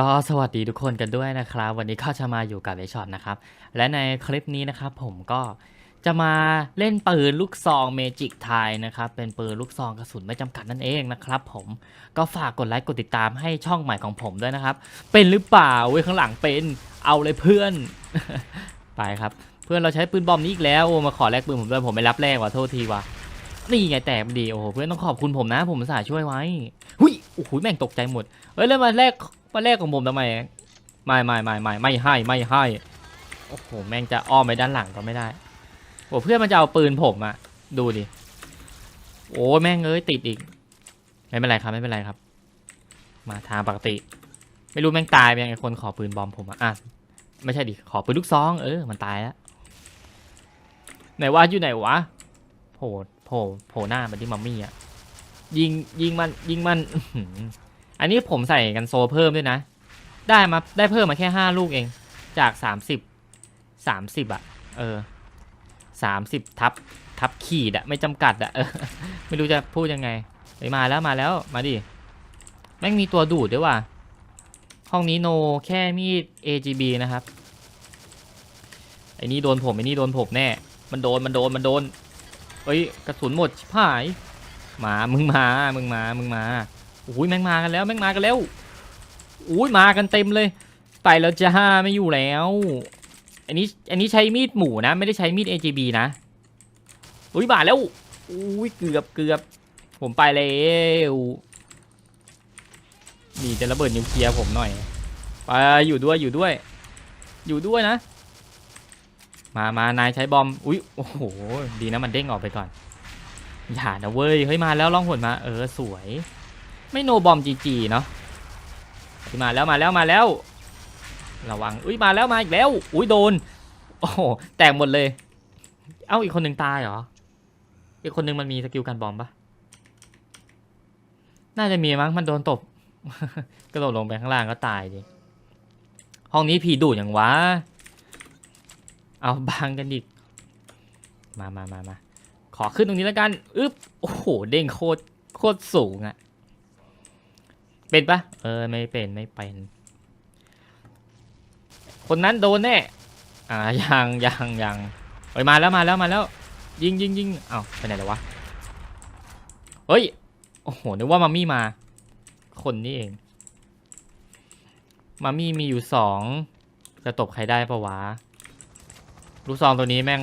ก็สวัสดีทุกคนกันด้วยนะครับ วันนี้ก็จะมาอยู่กับเอช็อตนะครับ และในคลิปนี้นะครับ ผมก็จะมาเล่นปืนลูกซองเมจิกไทยนะครับ เป็นปืนลูกซองกระสุนไม่จำกัดนั่นเองนะครับ ผมก็ฝากกดไลค์กดติดตามให้ช่องใหม่ของผมด้วยนะครับ เป็นหรือเปล่าเว้ยข้างหลังเป็นเอาเลยเพื่อน ไปครับ เพื่อนเราใช้ปืนบอมนี้อีกแล้วโอ้มาขอแลกปืนผมด้วยผมไม่รับแลกว่ะโทษทีว่ะนี่ไงแตกดีโอ้โหเพื่อนต้องขอบคุณผมนะ ผมสาช่วยไว้หุยโอ้โหแม่งตกใจหมดเฮ้ยแล้วมาแลก มาแลกของผมทำไมไม่ไม่ไม่ไม่ไม่ให้ไม่ให้โอ้โหแม่งจะอ้อมไปด้านหลังก็ไม่ได้โอ้เพื่อนมันจะเอาปืนผมอะดูดิโอ้แม่งเอ้ยติดอีกไม่เป็นไรครับไม่เป็นไรครับ มาทางปกติ ไม่รู้แม่งตายไปยังไงคนขอปืนบอมผมอะอะไม่ใช่ดิขอปืนลูกซองเออมันตายแล้วไหนว่าอยู่ไหนวะโผล่โผล่โผล่หน้ามันที่มัมมี่อะยิงยิงมันยิงมัน อันนี้ผมใส่กันโซเพิ่มด้วยนะ ได้มาได้เพิ่มมาแค่ห้าลูกเอง จากสามสิบสามสิบอะเออสามสิบทับทับขีดอะไม่จำกัดอะเออไม่รู้จะพูดยังไงไปมาแล้วมาแล้วมาดิแม่งมีตัวดูดด้วยว่ะห้องนี้โนแค่มีด AGB นะครับไอ้นี่โดนผมไอ้นี่โดนผมแน่ มันโดนมันโดนมันโดนเอ้ยกระสุนหมดชิบหาย มามึงมามึงมามึงมา อุ้ยแม่งมากันแล้วแม่งมากันแล้วอุ้ยมากันเต็มเลย ไปแล้วจ้าไม่อยู่แล้ว อันนี้อันนี้ใช้มีดหมูนะ ไม่ได้ใช้มีด AGB นะอุ้ยบาดแล้วอุ้ยเกือบเกือบผมไปแล้วนี่จะระเบิดนิวเคลียร์ผมหน่อยไปอยู่ด้วยอยู่ด้วย อยู่ด้วยนะ มามานายใช้บอมอุ้ยโอ้โหดีนะมันเด้งออกไปก่อนอย่านะเว้ยเฮ้ยมาแล้วล่องหนมา เออสวย ไม่โนบอมจีจีเนาะมาแล้วมาแล้วมาแล้ว ระวังอุ้ยมาแล้วมาอีกแล้ว อุ้ยโดน โอ้โหแตกหมดเลย เอ้าอีกคนหนึ่งตายเหรอ อีกคนหนึ่งมันมีสกิลการบอมปะน่าจะมีมั้งมันโดนตบกระโดดลงไปข้างล่างก็ตายดิห้องนี้ผีดูอย่างวะ เอาบังกันดิมามามามาขอขึ้นตรงนี้แล้วกัน อึ๊บ โอ้โห เด้งโคตร โคตรสูงอะ เป็นปะเออไม่เป็นไม่เป็น คนนั้นโดนแน่อ่ายังยังยังเฮ้ยมาแล้วมาแล้วมาแล้ว ยิงยิงยิงเอ้าไปไหนแล้ววะเฮ้ยโอ้โหนึกว่ามามี่มา คนนี้เอง มามี่มีอยู่สองจะตบใครได้ปะวะลูกซองตัวนี้แม่ง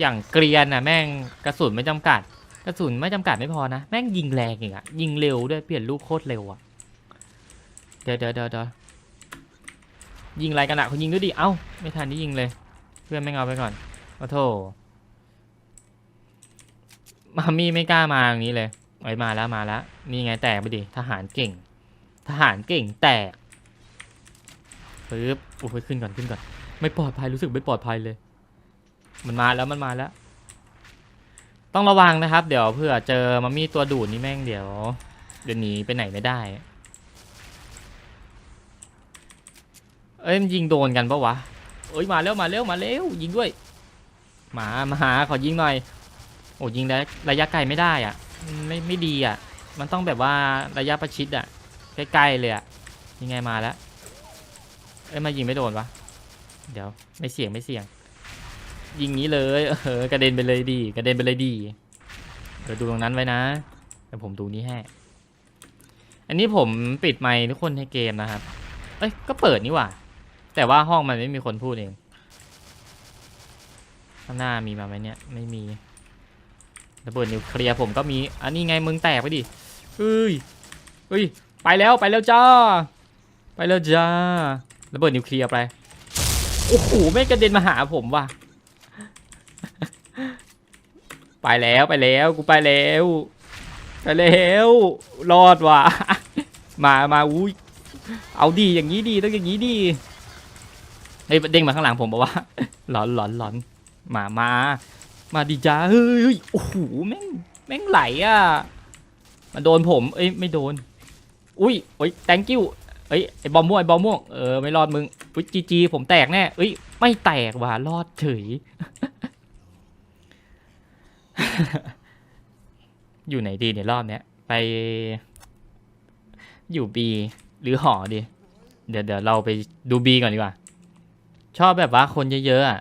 อย่างเกรียนอะแม่งกระสุนไม่จำกัด กระสุนไม่จำกัดไม่พอนะ แม่งยิงแรงอีกอะยิงเร็วด้วยเปลี่ยนลูกโคตรเร็วอะเดี๋ยวเดี๋ยวเดี๋ยวเดี๋ยวยิงอะไรกันอะเขายิงด้วยดิ เอ้า ไม่ทันที่ยิงเลย เพื่อนไม่งเอาไปก่อนโอ้โถมามี่ไม่กล้ามาอย่างนี้เลยไอ้มาแล้วมาแล้วนี่ไงแตกไปดิ ทหารเก่ง ทหารเก่งแตกปึ๊บโอ้ยขึ้นก่อนขึ้นก่อน ไม่ปลอดภัยรู้สึกไม่ปลอดภัยเลย มันมาแล้วมันมาแล้ว ต้องระวังนะครับ เดี๋ยวเผื่อเจอมามีตัวดูดนี่แม่งเดี๋ยว เดี๋ยวหนีไปไหนไม่ได้ เอ้ยมันยิงโดนกันปะวะเอ้ยมาแล้วมาแล้วมาแล้วยิงด้วยมามาหาขอยิงหน่อยโอ้ยิงระระยะไกลไม่ได้อะไม่ไม่ดีอะ มันต้องแบบว่าระยะประชิดอะใกล้ๆเลยอะยังไงมาแล้วเอ้ยมายิงไม่โดนวะเดี๋ยวไม่เสี่ยงไม่เสี่ยง ยิงนี้เลยเออกระเด็นไปเลยดีกระเด็นไปเลยดีเดี๋ยวดูตรงนั้นไว้นะเดี๋ยวผมดูนี้ให้อันนี้ผมปิดไมค์ทุกคนในเกมนะครับ เอ้ยก็เปิดนี่หว่า แต่ว่าห้องมันไม่มีคนพูดเองข้างหน้ามีมาไหมเนี่ยไม่มีระเบิดนิวเคลียร์ผมก็มีอันนี้ไงมึงแตกไปดิเฮ้ยเฮ้ยไปแล้วไปแล้วจ้า ไปแล้วจ้าระเบิดนิวเคลียร์ไปโอ้โหไม่กระเด็นมาหาผมว่ะ ไปแล้วไปแล้วกูไปแล้วไปแล้วรอดว่ะมามาอุ้ยเอาดีอย่างนี้ดีต้องอย่างนี้ดีเฮ้ยเด้งมาข้างหลังผมบอกว่าหลอนหลอนหลอนมามามาดีจ้าเฮ้ยโอ้โหแม่งแม่งไหลอะมาโดนผม เอ้ยไม่โดน อุ้ยโอ้ย thank you เอ้ยไอ้บอมม่วงไอ้บอมม่วงเออไม่รอดมึงอุ้ยจีจีผมแตกแน่เอ้ยไม่แตกว่ะรอดเฉย อยู่ไหนดีเนี่ยรอบเนี้ย ไป อยู่บีหรือหอดี เดี๋ยวเดี๋ยวเราไปดูบีก่อนดีกว่า ชอบแบบว่าคนเยอะๆอะ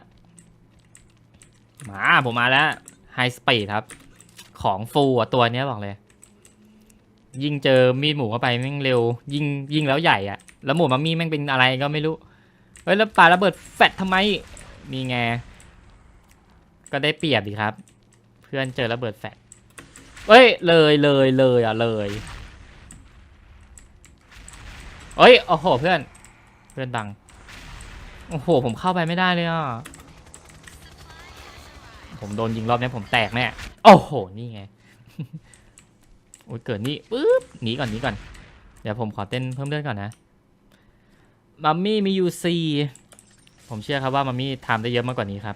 มาผมมาแล้วไฮสปีดครับ ของฟูอะตัวเนี้ยบอกเลย ยิงเจอมีดหมูเข้าไปแม่งเร็ว ยิงยิงแล้วใหญ่อะแล้วหมูมามีแม่งเป็นอะไรก็ไม่รู้เฮ้ยแล้วปาระเบิดแฟดทำไมนี่ไง ก็ได้เปรียบดีครับ พื่อนเจอระเบิดแฟดเอ้ยเลยเลยเลยอะเลยเอ้ยโอ้โหเพื่อน เพื่อนดังโอ้โหผมเข้าไปไม่ได้เลยอะผมโดนยิงรอบนี้ผมแตกแน่โอ้โหนี่ไงโอ้ยเกิดนี่ปึ๊บหนีก่อนหนีก่อน เดี๋ยวผมขอเต้นเพิ่มเลือดก่อนนะมัมมี่มียูซีผมเชื่อครับว่ามัมมี่ทำได้เยอะมากกว่านี้ครับ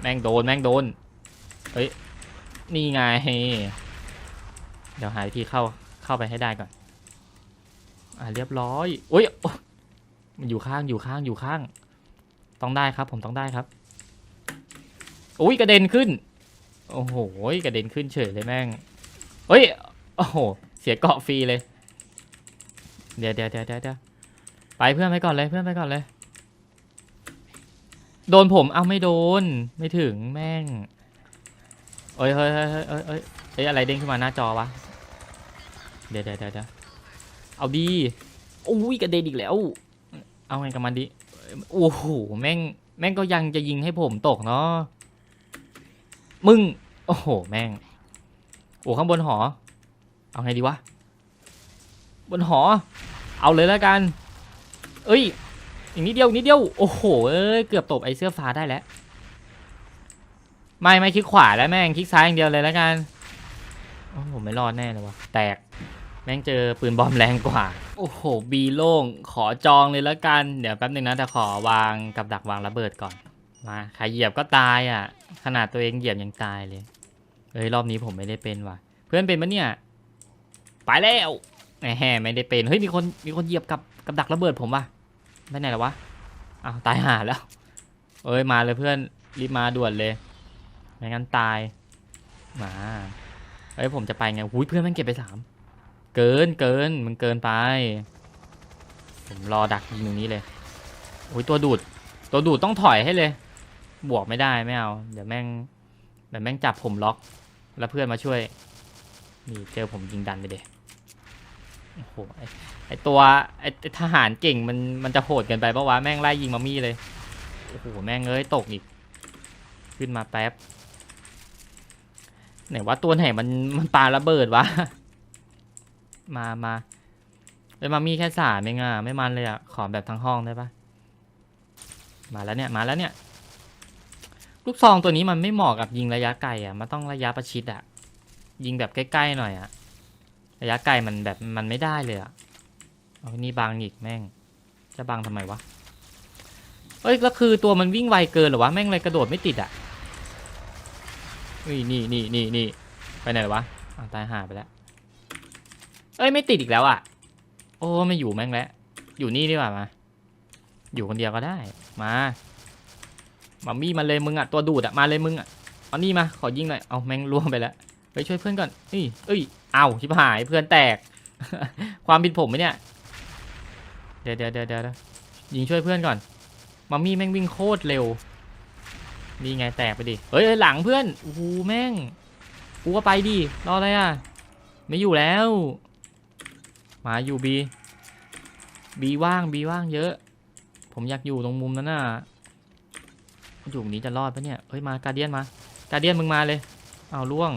แม่งโดนแม่งโดน เฮ้ย นี่ไง เดี๋ยวหาวิธีเข้าเข้าไปให้ได้ก่อน อ่าเรียบร้อยอุ้ยโอ๊ยมันอยู่ข้างอยู่ข้างอยู่ข้าง ต้องได้ครับ ผมต้องได้ครับอุ้ยกระเด็นขึ้น โอ้โหกระเด็นขึ้นเฉยเลยแม่งเฮ้ย โอ้โห เสียเกาะฟรีเลย เดี๋ยวเดี๋ยวเดี๋ยวเดี๋ยวเดี๋ยวไปเพื่อนไปก่อนเลยเพื่อนไปก่อนเลย โดนผม เอาไม่โดน ไม่ถึงแม่ง เอ้ยเฮ้ยเฮ้ยเฮ้ยเฮ้ยเฮ้ยเฮ้ยอะไรเด้งขึ้นมาหน้าจอวะ เดี๋ยวเดี๋ยวเดี๋ยวเดี๋ยวเอาดีอุ้ยกระเด็นอีกแล้ว เอาไงกับมันดิ โอ้โห แม่ง แม่งก็ยังจะยิงให้ผมตกเนาะ มึง โอ้โห แม่ง โอ้ข้างบนหอ เอาไงดีวะ บนหอ เอาเลยแล้วกัน เอ้ยอีกนิดเดียวนิดเดียว โอ้โห เอ้ย เกือบตบไอ้เสื้อฟ้าได้แล้ว ไม่ไม่คลิกขวาแล้วแม่งคลิกซ้ายอย่างเดียวเลยแล้วกันโอ้โหไม่รอดแน่เลยวะแตกแม่งเจอปืนบอมแรงกว่า โอ้โหบีโล่งขอจองเลยแล้วกันเดี๋ยวแป๊บหนึงนะแต่ขอวางกับดักวางระเบิดก่อนมาใครเหยียบก็ตายอะ ขนาดตัวเองเหยียบยังตายเลยเอ้ยรอบนี้ผมไม่ได้เป็นว่ะ เพื่อนเป็นปะเนี่ยไปแล้วแหมไม่ได้เป็นเฮ้ยมีคนมีคนเหยียบกับกับดักระเบิดผมว่ะไปไหนแล้ววะอ้าวตายห่าแล้ว เอ้ยมาเลยเพื่อนรีบมาด่วนเลย ไม่งั้นตาย มาเอ้ยผมจะไปไงหุ้ยเพื่อนมันเก็บไปสาม เกินเกินมันเกินไป ผมรอดักยิงตรงนี้เลยอุ้ยตัวดูด ตัวดูดต้องถอยให้เลย บวกไม่ได้ไม่เอา เดี๋ยวแม่งเดี๋ยวแม่งจับผมล็อก แล้วเพื่อนมาช่วย นี่เจอผมยิงดันไปเดยโอ้โหไอตัวไอทหารเก่งมันมันจะโหดเกินไปปะวะแม่งไล่ยิงมามี่เลย โอ้โหแม่งเอ้ยตกอีก ขึ้นมาแป๊บ ไหนว่าตัวไหนมันมันปาระเบิดวะ มามาเอ้ยมามีแค่สามเองอะไม่มันเลยอะ ขอแบบทั้งห้องได้ปะมาแล้วเนี่ยมาแล้วเนี่ย ลูกซองตัวนี้มันไม่เหมาะกับยิงระยะไกลอะ มันต้องระยะประชิดอะ ยิงแบบใกล้ๆหน่อยอะ ระยะไกลมันแบบมันไม่ได้เลยอะ เอานี่บังอีกแม่ง จะบังทำไมวะ เอ้ยแล้วคือตัวมันวิ่งไวเกินหรอวะ แม่งเลยกระโดดไม่ติดอะ นี่นี่นี่นี่นี่ไปไหนวะอ้าวตายห่าไปแล้ว เอ้ยไม่ติดอีกแล้วอะ โอ้ไม่อยู่แม่งแล้ว อยู่นี่ดีกว่ามา อยู่คนเดียวก็ได้ มามามี่มาเลยมึงอะตัวดูดอะมาเลยมึงอะ เอานี่มาขอยิงหน่อย เอาแม่งล่วงไปแล้ว ไปช่วยเพื่อนก่อนเอ้ยเอ้ย เอาชิบหายเพื่อนแตก ความผิดผมไหมเนี่ย เดี๋ยวเดี๋ยวเดี๋ยวเดี๋ยวยิงช่วยเพื่อนก่อนมามี่แม่งวิ่งโคตรเร็ว นี่ไงแตกไปดิ เฮ้ยหลังเพื่อนโอ้โหแม่ง กูก็ไปดิ รออะไรอะ ไม่อยู่แล้ว มาอยู่บี บีว่างบีว่างเยอะ ผมอยากอยู่ตรงมุมนั้นน่ะ อยู่นี้จะรอดปะเนี่ย เฮ้ยมาการเดียนมา การเดียนมึงมาเลย เอาล่วง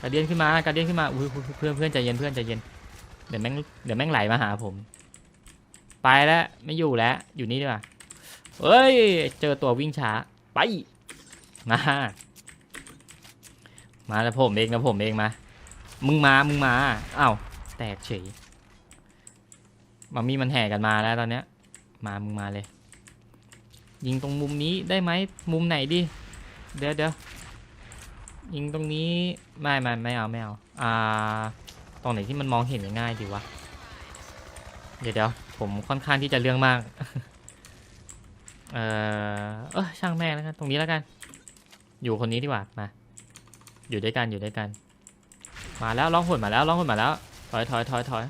การเดียนขึ้นมา การเดียนขึ้นมาอุ้ยเพื่อนเพื่อนใจเย็นเพื่อนใจเย็น เดี๋ยวแม่งเดี๋ยวแม่งไหลมาหาผม ไปแล้วไม่อยู่แล้ว อยู่นี่ดีกว่าเฮ้ย เจอตัววิ่งช้า ไป มา มาแล้วผมเองนะผมเองมา มึงมา มึงมาอ้าวแตกเฉยมามีมันแห่กันมาแล้วตอนเนี้ย มา มึงมาเลย ยิงตรงมุมนี้ได้ไหม มุมไหนดิ เดี๋ยวเดี๋ยวยิงตรงนี้ไม่ไม่ไม่เอาไม่เอา อ่า ตรงไหนที่มันมองเห็นง่ายดีวะ เดี๋ยวเดี๋ยวผมค่อนข้างที่จะเรื่องมาก เออเออช่างแม่งแล้วกัน ตรงนี้แล้วกัน อยู่คนนี้ดีกว่า มา อยู่ด้วยกัน อยู่ด้วยกัน มาแล้วร้องหุ่นมาแล้วร้องหุ่นมาแล้ว ถอยถอยถอยถอย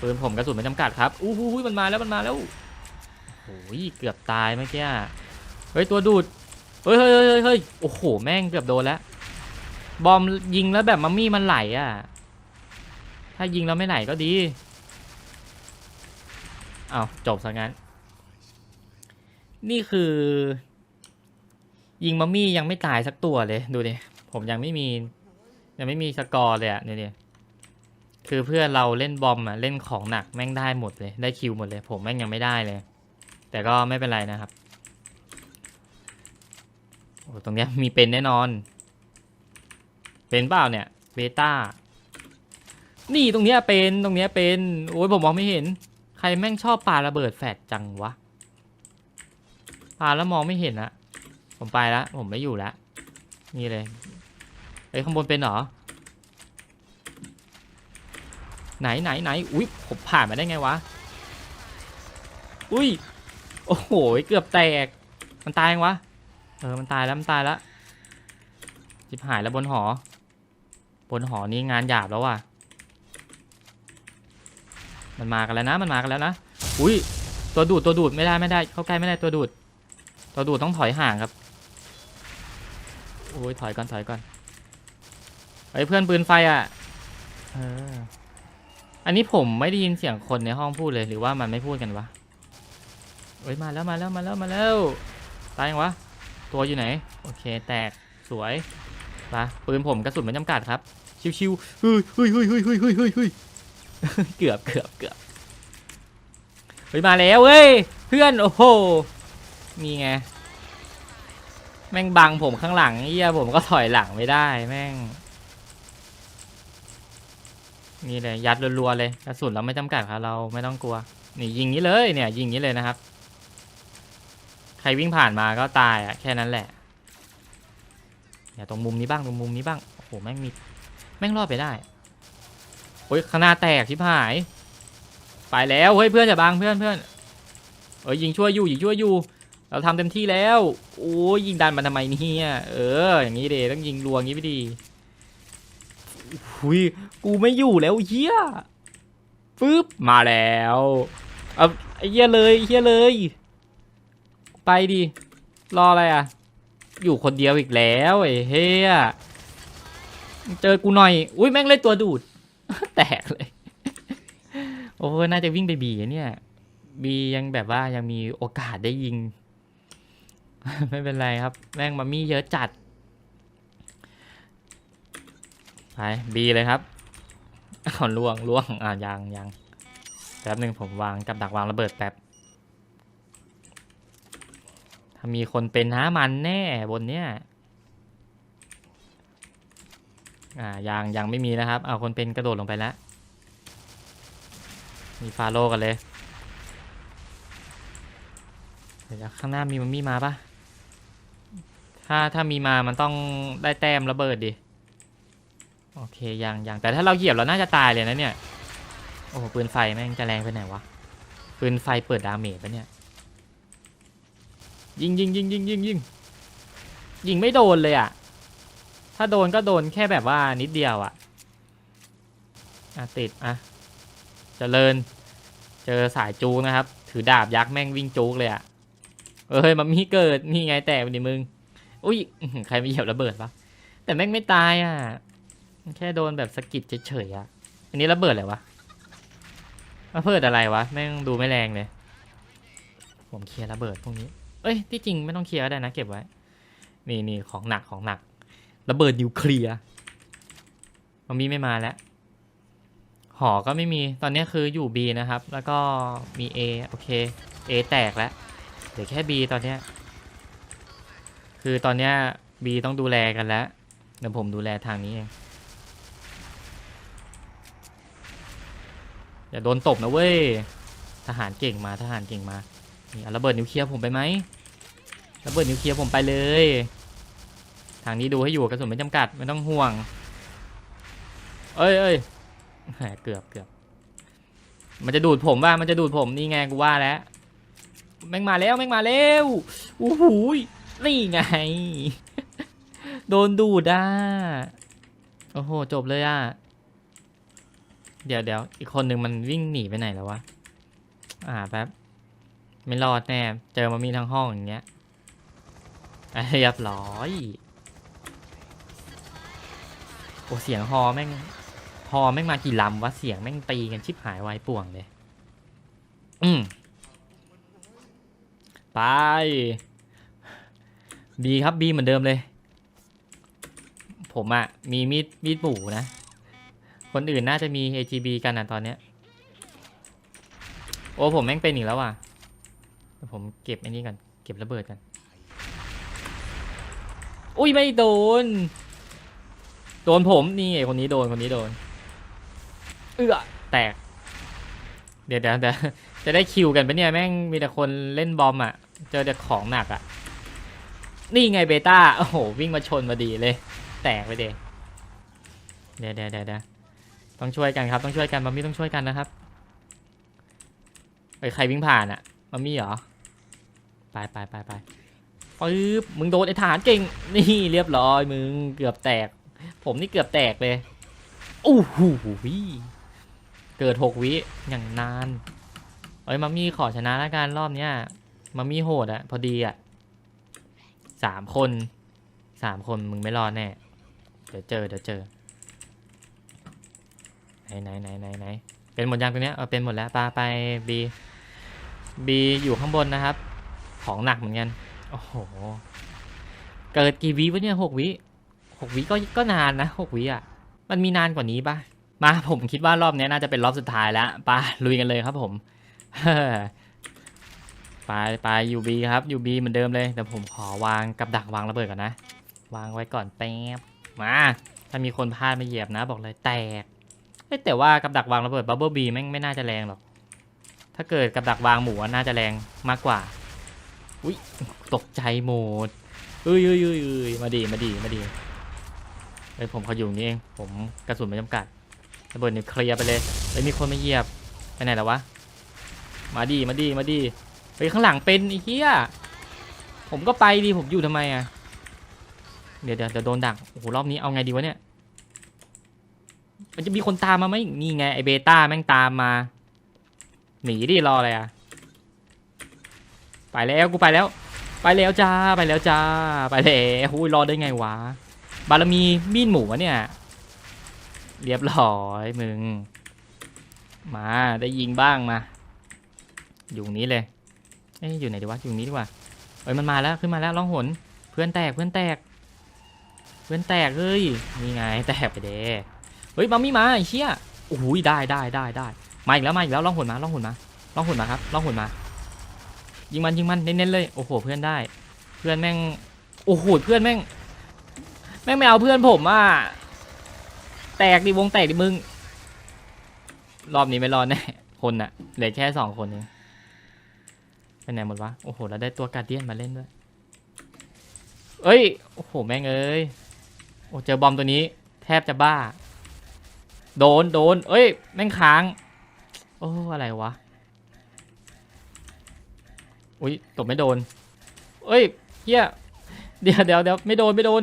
ปืนผมกระสุนไม่จำกัดครับ อู้หูยมันมาแล้ว มันมาแล้วโอ้ยเกือบตายเมื่อกี้ เฮ้ย ตัวดูด เฮ้ยเฮ้ยเฮ้ยเฮ้ยโอ้โห แม่งเกือบโดนแล้ว บอมยิงแล้วแบบมัมมี่มันไหลอะ ถ้ายิงแล้วไม่ไหลก็ดี เอาจบซะงั้น นี่คือ ยิงมัมมี่ยังไม่ตายสักตัวเลยดูดิผมยังไม่มียังไม่มีสกอร์เลยอะเนี่ยคือเพื่อนเราเล่นบอมอะเล่นของหนักแม่งได้หมดเลยได้คิวหมดเลย ผมแม่งยังไม่ได้เลย แต่ก็ไม่เป็นไรนะครับโอ้ตรงเนี้ยมีเป็นแน่นอน เป็นเปล่าเนี่ยเบต้านี่ตรงเนี้ยเป็นตรงเนี้ยเป็นโอ้ยผมมองไม่เห็น ใครแม่งชอบปาระเบิดแฟดจังวะ ปาแล้วมองไม่เห็นอะผมไปละผมไม่อยู่ละนี่เลยเอ้ยข้างบนเป็นหรอ ไหนไหนไหนอุ้ยผมผ่านมาได้ไงวะ อุ้ย โอ้โห เกือบแตก มันตายยังวะ เออ มันตายแล้ว มันตายแล้วจิบหายแล้วบนหอ บนหอนี่งานหยาบแล้วว่ะ มันมากันแล้วนะ มันมากันแล้วนะ อุ้ย ตัวดูด ตัวดูด ไม่ได้ ไม่ได้ เข้าใกล้ไม่ได้ ตัวดูด ตัวดูดต้องถอยห่างครับ โอ้ยถอยก่อนถอยก่อนเฮ้เพื่อนปืนไฟอะเอออันนี้ผมไม่ได้ยินเสียงคนในห้องพูดเลยหรือว่ามันไม่พูดกันวะเอ้ยมาแล้วมาแล้วมาแล้วมาแล้วตายยังวะ ตัวอยู่ไหน โอเค แตกสวยปะปืนผมกระสุนไม่จำกัดครับ ชิวๆเฮ้ยเฮ้ยเฮ้ยเฮ้ยเฮ้ยเฮ้ยเฮ้ยเฮ้ยเกือบเกือบเกือบเฮ้ยมาแล้วเว้ยเพื่อนโอ้โห นี่ไง แม่งบังผมข้างหลังเฮียผมก็ถอยหลังไม่ได้ แม่ง นี่เลยยัดรัวๆเลยกระสุนเราไม่จำกัดครับเราไม่ต้องกลัว นี่ยิงนี้เลยเนี่ย ยิงนี้เลยนะครับ ใครวิ่งผ่านมาก็ตายอะแค่นั้นแหละเนี่ยตรงมุมนี้บ้างตรงมุมนี้บ้างโอ้โหแม่งมีแม่งรอดไปได้โอ้ยข้างหน้าแตกชิบหาย ไปแล้วเฮ้ยเพื่อนจะบังเพื่อนเพื่อนเอ้ยยิงช่วยอยู่ยิงช่วยอยู่ เราทำเต็มที่แล้ว โอ้ยิงดันมาทำไมเนี่ยเออ อย่างนี้เดต้องยิงรัวอย่างนี้ไปดีหุยกูไม่อยู่แล้วเฮียปึ๊บมาแล้วเอาไอ้เฮียเลยเฮียเลย ไปดิรออะไรอะ อยู่คนเดียวอีกแล้วไอ้เฮียเจอกูหน่อย อุ้ยแม่งเล่นตัวดูด แตกเลย โอ้ยน่าจะวิ่งไปบีเนี่ย บียังแบบว่ายังมีโอกาสได้ยิง ไม่เป็นไรครับ แม่งมามี่เยอะจัด ไปบีเลยครับอ้าวล่วงล่วงอ่ายังยังแป๊บหนึ่งผมวางกับดักวางระเบิดแป๊บ ถ้ามีคนเป็นนะมันแน่บนเนี้ยอ่ายังยังไม่มีนะครับ เอาคนเป็นกระโดดลงไปแล้ว มีฟาโลกันเลยเดี๋ยวข้างหน้ามีมันมีมาปะ ถ้าถ้ามีมามันต้องได้แต้มระเบิดดิ โอเคยังยังแต่ถ้าเราเหยียบเราน่าจะตายเลยนะเนี่ย โอ้โหปืนไฟแม่งจะแรงไปไหนวะ ปืนไฟเปิดดาเมจปะเนี่ย ยิงยิงยิงยิงยิงยิงยิงไม่โดนเลยอะ่ะถ้าโดนก็โดนแค่แบบว่านิดเดียวอะ่ะอะติดอะเจริญ เจอสายจูงนะครับ ถือดาบยักษ์แม่งวิ่งจูกเลยอะ่ะเอ้ยมันมีเกิดนี่ไงแตกไปดิมึง อุ้ยใครไม่เหยียบระเบิดปะแต่แม่งไม่ตายอะ แค่โดนแบบสกิดเฉยๆอะอันนี้ระเบิดอะไรวะระเบิดอะไรวะ แม่งดูไม่แรงเลย ผมเคลียร์ระเบิดพวกนี้ เอ้ย ที่จริงไม่ต้องเคลียร์ก็ได้นะเก็บไว้ นี่นี่ของหนักของหนัก ระเบิดนิวเคลียร์มันมีไม่มาแล้ว หอก็ไม่มี ตอนนี้คืออยู่ B นะครับ แล้วก็มี A โอเค A แตกแล้วเหลือแค่ B ตอนเนี้ย คือตอนเนี้ย B ต้องดูแลกันแล้วเดี๋ยวผมดูแลทางนี้เองอย่าโดนตบนะเว้ยทหารเก่งมาทหารเก่งมานี่เอาระเบิดนิวเคลียร์ผมไปไหมระเบิดนิวเคลียร์ผมไปเลย ทางนี้ดูให้อยู่กระสุนไม่จำกัดไม่ต้องห่วง เอ้ยเอ้ยเกือบเกือบมันจะดูดผมว่ามันจะดูดผมนี่ไงกูว่าแล้วแม่งมาแล้วแม่งมาแล้วโอู้หูย นี่ไง โดนดูดอะ โอ้โห จบเลยอะ เดี๋ยวเดี๋ยวอีกคนหนึ่งมันวิ่งหนีไปไหนแล้ววะ อ่าแป๊บ ไม่รอดแน่ เจอมามีทั้งห้องอย่างเงี้ยอะเรียบร้อยโอ้เสียงฮอแม่งฮอแม่งมากี่ลำวะเสียงแม่งตีกันชิบหายวายป่วงเลย อืมไป บีครับบีเหมือนเดิมเลย ผมอะมีมีดมีดหมูนะ คนอื่นน่าจะมี AGB กันนะตอนเนี้ย โอ้ผมแม่งเป็นอีกแล้วว่ะผมเก็บไอ้นี่กัน เก็บระเบิดกัน อุ้ยไม่โดน โดนผมนี่ไงคนนี้โดนคนนี้โดน เอื้อแตกเดี๋ยวเดี๋ยวเดี๋ยวจะได้คิวกันปะเนี่ยแม่งมีแต่คนเล่นบอมอะ เจอแต่ของหนักอะ นี่ไงเบต้า โอ้โห วิ่งมาชนมาดีเลย แตกไปเดเดี๋ยวเดี๋ยวเดี๋ยวเดี๋ยวต้องช่วยกันครับ ต้องช่วยกัน มัมมี่ต้องช่วยกันนะครับไอ้ยใครวิ่งผ่านอะมัมมี่เหรอ ไปไปไปไปปึ๊บ มึงโดนไอ้ทหารเก่ง นี่เรียบร้อย มึงเกือบแตก ผมนี่เกือบแตกเลย โอ้โหเกิดหกวิอย่างนาน เอ้ย มัมมี่ขอชนะแล้วกันรอบเนี้ย มัมมี่โหดอะพอดีอะ สามคนสามคนมึงไม่รอดแน่ เดี๋ยวเจอเดี๋ยวเจอไหนไหนไหนไหนไหนเป็นหมดยังตรงเนี้ยเออเป็นหมดแล้วปลาไปบีบีอยู่ข้างบนนะครับ ของหนักเหมือนกันโอ้โหเกิดกี่วิวะเนี่ยหกวิหกวิก็ก็นานนะหกวิอะมันมีนานกว่านี้ปะมาผมคิดว่ารอบเนี้ยน่าจะเป็นรอบสุดท้ายแล้วไปลุยกันเลยครับผม ไปไปยูบีครับยูบีเหมือนเดิมเลยแต่ผมขอวางกับดักวางระเบิดก่อนนะ วางไว้ก่อนแป๊บมาถ้ามีคนพลาดมาเหยียบนะ บอกเลยแตกแต่ว่ากับดักวางระเบิดบับเบิลบีแม่งไม่น่าจะแรงหรอกถ้าเกิดกับดักวางหมูน่าจะแรงมากกว่าอุ้ยตกใจหมดเอ้ยเอ้ยเอ้ยเอ้ยมาดีมาดีมาดีเอ้ยผมเขาอยู่นี่เองผมกระสุนไม่จำกัดระเบิดเนี่ยเคลียร์ไปเลยเอ้ยมีคนมาเหยียบไปไหนแล้ววะมาดีมาดีมาดี เฮ้ยข้างหลังเป็นไอ้เหี้ยผมก็ไปดีผมอยู่ทำไมอะเดี๋ยวเดี๋ยวเดี๋ยวโดนดัก โอ้โหรอบนี้เอาไงดีวะเนี่ย มันจะมีคนตามมาไหมนี่ไงไอเบต้าแม่งตามมา หนีดิรออะไรอะไปแล้วกูไปแล้ว ไปแล้วจ้าไปแล้วจ้าไปแล้วหุ้ยรอได้ไงวะ บารมีมีดหมูวะเนี่ย เรียบร้อยมึง มาได้ยิงบ้างมา อยู่นี้เลย เอ้ยอยู่ไหนดีวะอยู่นี้ดีกว่าเอ้ยมันมาแล้วขึ้นมาแล้วล่องหนเพื่อนแตกเพื่อนแตก เพื่อนแตกเฮ้ยนี่ไงแตกไปเด้เฮ้ยมามี่มาไอ้เชี่ยโอ้โหได้ได้ได้ได้มาอีกแล้วมาอีกแล้วล่องหนมาล่องหนมาล่องหนมาครับล่องหนมายิงมันยิงมันเน้นๆเลยโอ้โหเพื่อนได้ เพื่อนแม่งโอ้โหเพื่อนแม่ง แม่งไม่เอาเพื่อนผมอะแตกดิวงแตกดิมึงรอบนี้ไม่รอดแน่คนน่ะเหลือแค่สองคนเอง ไปไหนหมดวะ โอ้โหแล้วได้ตัวการเดียนมาเล่นด้วย เอ้ย โอ้โห แม่งเอ้ย โอ้เจอบอมตัวนี้ แทบจะบ้า โดน โดน เอ้ย แม่งค้าง โอ้ อะไรวะ อุ้ย ตบไม่โดน เอ้ยเฮียเดี๋ยวเดี๋ยวเดี๋ยวไม่โดน ไม่โดน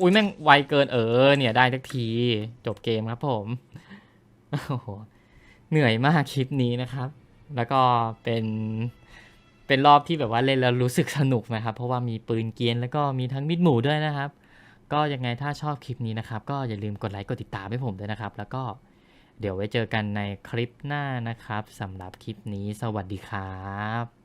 อุ้ย แม่งไวเกิน เออ เนี่ย ได้ทักที จบเกมครับผม โอ้โห เหนื่อยมากคลิปนี้นะครับ แล้วก็เป็น เป็นรอบที่แบบว่าเล่นแล้วรู้สึกสนุกนะครับ เพราะว่ามีปืนเกียนแล้วก็มีทั้งมิดหมู่ด้วยนะครับ ก็ยังไงถ้าชอบคลิปนี้นะครับ ก็อย่าลืมกดไลค์กดติดตามให้ผมด้วยนะครับ แล้วก็เดี๋ยวไว้เจอกันในคลิปหน้านะครับสำหรับคลิปนี้สวัสดีครับ